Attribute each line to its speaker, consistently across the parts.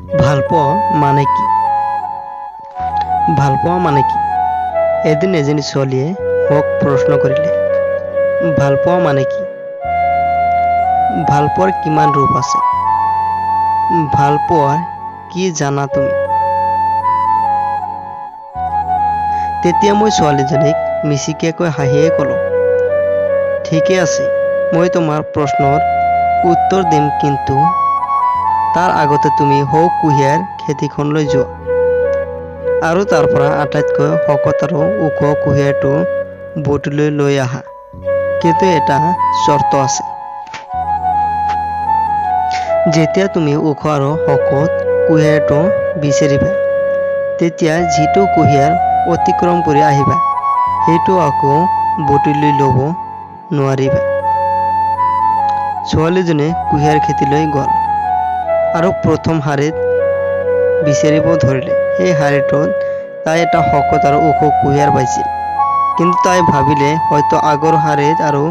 Speaker 1: ভালপোৱা মানে কি? ভালপোৱা মানে কি? এদিন এজনী ছোৱালীয়ে মোক প্ৰশ্ন কৰিলে, ভালপোৱা মানে কি? ভালপোৱাৰ কিমান ৰূপ আছে? ভালপোৱাৰ কি জানা তুমি? তেতিয়া মই ছোৱালীজনীক মিচিকীয়াকৈ হাঁহিয়ে ক'লোঁ, ঠিকে আছে, মই তোমাৰ প্ৰশ্নৰ উত্তৰ দিম কিন্তু তাৰ আগতে তুমি সৌ কুঁহিয়াৰ খেতিখনলৈ যোৱা। আৰু তাৰ পৰা আটাইতকৈ শকত আৰু ওখ কুঁহিয়াৰটো বুটলি লৈ আহা। কিন্তু এটা চৰ্ত আছে। যেতিয়া তুমি ওখ আৰু শকত কুঁহিয়াৰটো বিচাৰিবা, তেতিয়া যিটো কুঁহিয়াৰ অতিক্ৰম কৰি আহিবা, সেইটো আকৌ বুটলি ল'ব নোৱাৰিবা। ছোৱালীজনী কুঁহিয়াৰ খেতিলৈ গ'ল। আৰু প্ৰথম শাৰীত বিচাৰিব ধৰিলে। সেই শাৰীটোত তাই এটা শকত আৰু ওখ কুঁহিয়াৰ পাইছিল। কিন্তু তাই ভাবিলে হয়তো আগৰ শাৰীত আৰু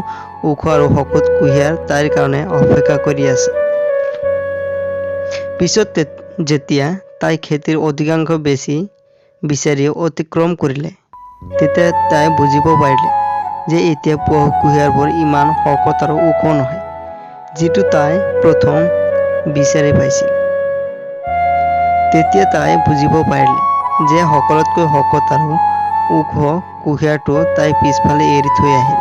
Speaker 1: ওখ আৰু শকত কুঁহিয়াৰ তাইৰ কাৰণে অপেক্ষা কৰি আছে। পিছত যেতিয়া তাই খেতিৰ অধিকাংশ বেছি বিচাৰি অতিক্ৰম কৰিলে, তেতিয়া তাই বুজিব পাৰিলে যে এতিয়া পোৱা কুঁহিয়াৰবোৰ ইমান শকত আৰু ওখ নহয়, যিটো তাই প্ৰথম বিচাৰি পাইছিল। তেতিয়া তাই বুজিব পাৰিলে যে সকলোতকৈ শকত আৰু ওখ কুঁহিয়াৰটো তাই পিছফালে এৰি থৈ আহিল।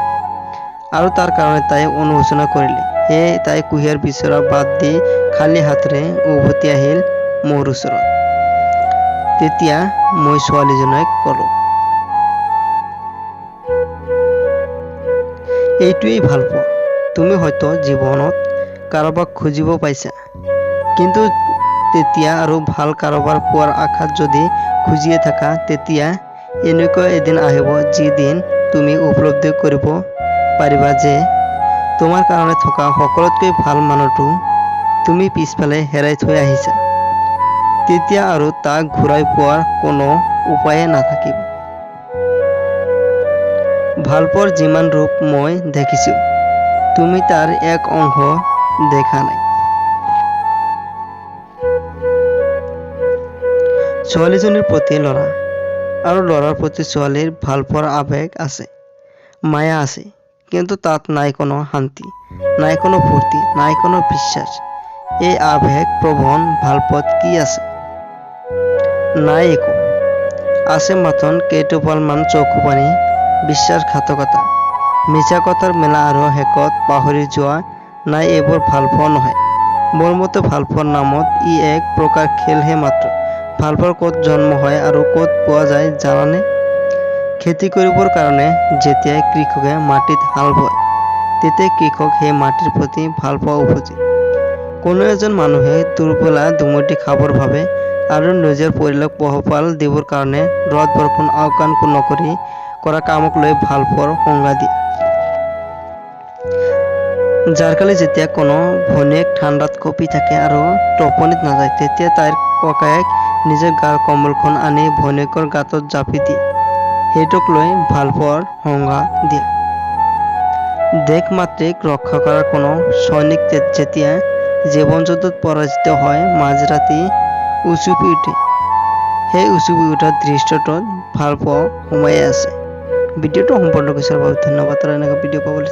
Speaker 1: আৰু তাৰ কাৰণে তাই অনুশোচনা কৰিলে সেয়ে তাই কুঁহিয়াৰ বিচৰা বাদ দি খালী হাতেৰে উভতি আহিল মোৰ ওচৰত। তেতিয়া মই ছোৱালীজনীক ক'লোঁ। এইটোৱেই ভালো পোৱা। তুমি হয়তো জীৱনত কাৰোবাক খুজিব পাইছা। কিন্তু তেতিয়া আৰু ভালো কাৰোবাৰ পোৱাৰ আশাত যদি খুজিয়ে থাকা, তেতিয়া এনেকুৱা এদিন আহিব যিদিন তুমি উপলব্ধি কৰিব পাৰিবা যে তোমাৰ কাৰণে থকা সকলোতকৈ ভালো মানুহটো তুমি পিছফালে হেৰাই থৈ আহিছা। তেতিয়া আৰু তাক ঘূৰাই পোৱাৰ কোনো উপায়ে নাথাকিব। ভালপোৱাৰ যিমান ৰূপ মই দেখিছোঁ, তুমি তাৰ এক অংশ দেখা নাই। ছোৱালীজনীৰ প্ৰতি ল'ৰা আৰু ল'ৰাৰ প্ৰতি ছোৱালীৰ ভালপোৱাৰ আৱেগ আছে, মায়া আছে, কিন্তু তাত নাই কোনো শান্তি, নাই কোনো ফূৰ্তি, নাই কোনো বিশ্বাস। এই আৱেগ প্ৰবণ ভালপোৱাত কি আছে? নাই একো। আছে মাথোন কেইটোপালমান চকু পানী বিশ্বাসঘাতকতা মিছা কথাৰ মেলা আৰু শেষত পাহৰি যোৱা নাই এইবোৰ ভালপোৱা নহয়। মোৰ মতে ভালপোৱাৰ নামত ই এক প্ৰকাৰ খেলহে মাত্ৰ। ভালপোৱাৰ ক'ত জন্ম হয় আৰু ক'ত পোৱা যায় জানানে? খেতি কৰিবৰ কাৰণে যেতিয়া কৃষকে মাটিত হাল বয় তেতিয়া কৃষক সেই মাটিৰ প্ৰতি ভালপোৱা উপজে কোনো এজন মানুহে দুৰ্বলা দুমুঠি খাবৰ বাবে আৰু নিজৰ পৰিয়ালক পোহপাল দিবৰ কাৰণে ৰদ বৰষুণ আওকাণ নকৰি কৰা কামক লৈ ভালপোৱাৰ সংজ্ঞা দিয়ে। জাৰকালি যেতিয়া কোনো ভনীয়েক ঠাণ্ডাত কঁপি থাকে আৰু টোপনিত নাযায়, তেতিয়া তাইৰ ককায়েক নিজৰ গাৰ কম্বলখন আনি ভনীয়েকৰ গাঁতত জাপি দিয়ে। সেইটোক লৈ ভালপোৱাৰ সংজ্ঞা দিয়ে। দেশমাতৃক ৰক্ষা কৰাৰ কোনো সৈনিক যেতিয়া জীৱন যুদ্ধত পৰাজিত হয়, মাঝৰাতি উচুপি উঠে। সেই উচুপি উঠা দৃশ্যটোত ভালপোৱা সোমাই আছে। ভিডিঅ'টো সম্পূৰ্ণ কৰিছাৰ বাবে ধন্যবাদ আৰু এনেকুৱা ভিডিঅ' পাবলৈ